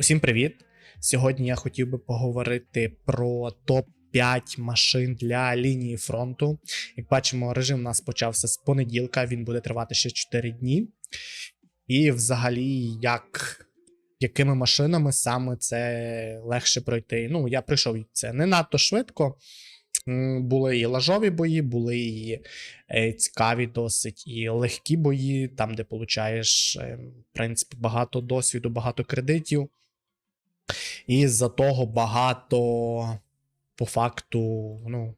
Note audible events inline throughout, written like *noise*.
Усім привіт! Сьогодні я хотів би поговорити про топ-5 машин для лінії фронту. Як бачимо, режим у нас почався з понеділка, він буде тривати ще 4 дні. І взагалі, як, якими машинами саме це легше пройти. Ну, я прийшов це не надто швидко. Були і лажові бої, були і е, цікаві досить, і легкі бої, там, де получаєш, е, в принципі, багато досвіду, багато кредитів. І з-за того багато по факту, ну.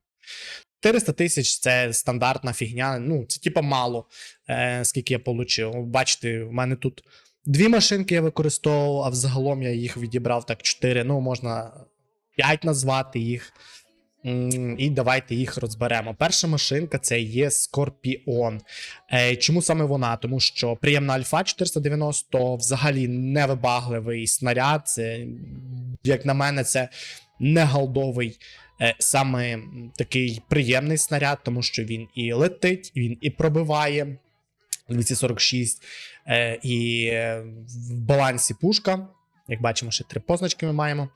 400 тисяч це стандартна фігня. Ну, це типа мало, е, скільки я отримав. Бачите, в мене тут дві машинки я використовував, а взагалом я їх відібрав так 4. Ну, можна 5 назвати їх. І давайте їх розберемо. Перша машинка це є Скорпіон. Е, Чому саме вона? Тому що приємна альфа 490 взагалі невибагливий снаряд. Це, як на мене, це не галдовий. е, Саме такий приємний снаряд, тому що він і летить, він і пробиває 246, е, і е, в балансі пушка. Як бачимо, ще три позначки ми маємо.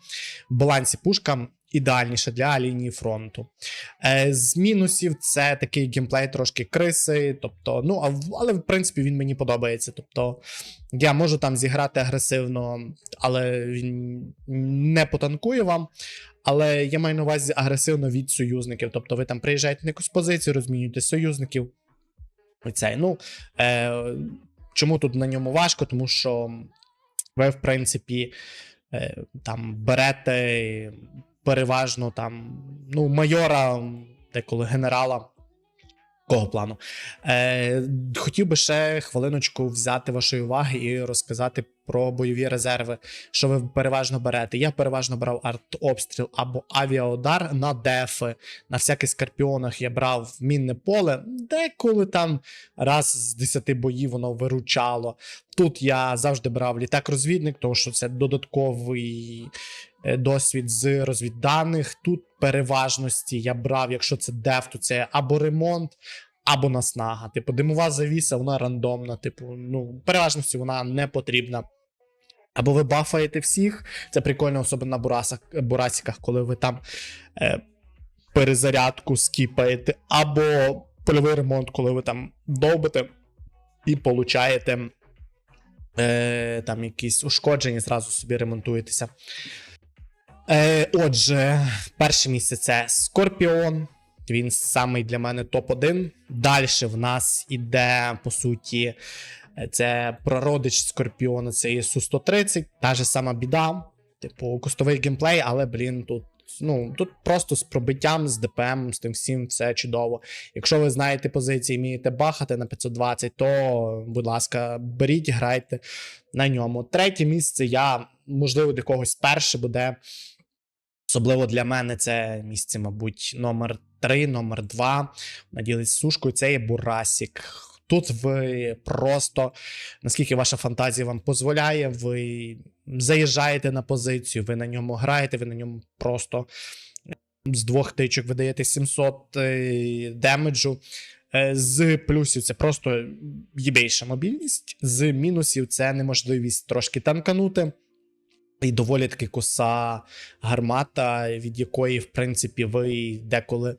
В балансі пушка ідеальніше для лінії фронту. Е, з мінусів це такий геймплей трошки криси. Тобто, ну, але в принципі він мені подобається. Тобто, я можу там зіграти агресивно, але він не потанкує вам. Але я маю на увазі агресивно від союзників. Тобто, ви там приїжджаєте на якусь позицію, розмінюєте союзників. Цей, ну, е, чому тут на ньому важко? Тому що ви, в принципі, е, там берете переважно там, ну, майора, деколи генерала. Кого плану? Е, хотів би ще хвилиночку взяти вашої уваги і розказати про бойові резерви, що ви переважно берете. Я переважно брав артобстріл або авіаудар на дефи. На всяких скорпіонах я брав мінне поле, деколи там раз з 10 боїв воно виручало. Тут я завжди брав літак-розвідник, тому що це додатковий досвід з розвідданих. Тут переважності я брав, якщо це деф, то це або ремонт, або наснага. Типу, димова завіса, вона рандомна. Типу, ну, переважності вона не потрібна. Або ви бафаєте всіх, це прикольно, особливо на бурасах, бурасиках, коли ви там е, перезарядку скіпаєте, або польовий ремонт, коли ви там довбите і получаєте е, там якісь ушкодження, зразу собі ремонтуєтеся. Е, отже, перше місце це Скорпіон. Він самий для мене топ-1. Далі в нас іде, по суті, це прародич Скорпіона, це є Су-130, та ж сама біда. Типу, кустовий геймплей, але, блін, тут. Ну, тут просто з пробиттям, з ДПМ, з тим всім все чудово. Якщо ви знаєте позиції, вмієте бахати на 520, то, будь ласка, беріть, грайте на ньому. Третє місце я, можливо, для когось перше буде. Особливо для мене це місце, мабуть, номер 3, номер 2. Наділить сушкою. Це є Бурасік. Тут ви просто, наскільки ваша фантазія вам дозволяє, ви заїжджаєте на позицію, ви на ньому граєте, ви на ньому просто з двох тичок видаєте 700 е, демеджу. Е, З плюсів це просто їбейша мобільність, з мінусів це неможливість трошки танканути. І доволі таки коса гармата, від якої, в принципі, ви деколи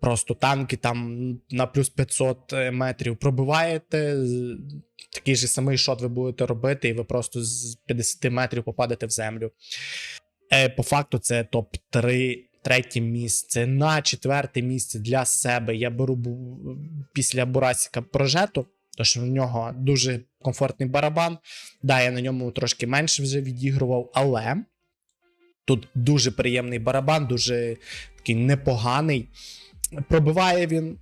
просто танки там на плюс 500 метрів пробиваєте. Такий же самий шот ви будете робити, і ви просто з 50 метрів попадете в землю. Е, по факту, це топ-3. Третє місце. На четверте місце для себе я беру після Бурасіка прожету, що в нього дуже комфортний барабан. Да, я на ньому трошки менше вже відігрував, але тут дуже приємний барабан, дуже такий непоганий. Пробиває він.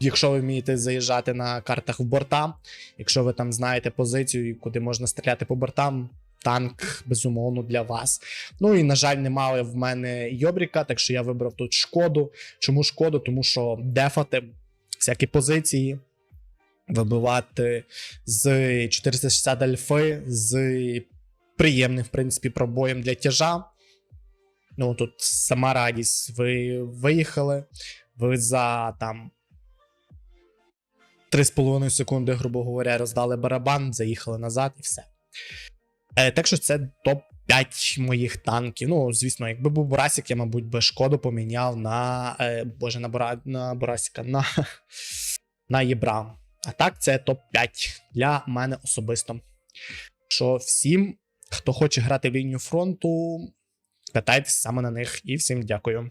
Якщо ви вмієте заїжджати на картах в борта, якщо ви там знаєте позицію, куди можна стріляти по бортам, танк безумовно для вас. Ну і на жаль, немає в мене Йобріка, так що я вибрав тут шкоду. Чому шкоду? Тому що дефати всякі позиції, вибивати з 460 альфи, з приємним, в принципі, пробоєм для тяжа. Ну, тут сама радість. Ви виїхали, ви за там 3,5 секунди, грубо говоря, роздали барабан, заїхали назад і все. Е, так що це топ-5 моїх танків. Ну, звісно, якби був Бурасік, я, мабуть, би шкоду поміняв на. Е, боже, на, Бура, на Бурасіка, на, *laughs* на Єбра. А так, це топ-5 для мене особисто. Що всім, хто хоче грати в лінію фронту, питайтесь саме на них. І всім дякую.